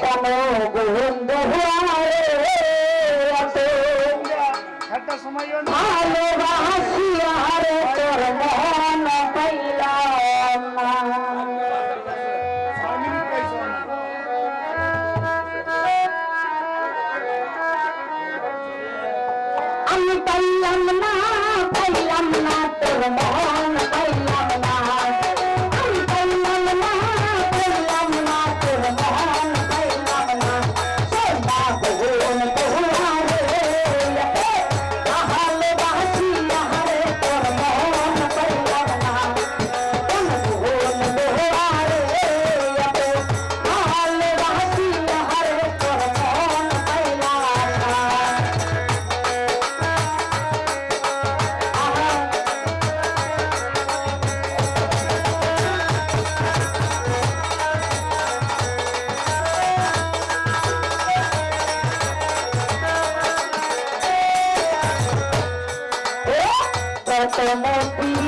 বন্ধু রে তোর পাইলাম না ছয় মিনিট পাইছো আমি como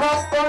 শুইলে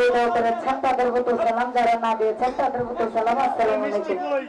বিদায় করে ছাত্তাদের প্রতি সালাম যারা না দিয়ে ছাত্তাদের প্রতি সালাম আসসালামু আলাইকুম। সবাই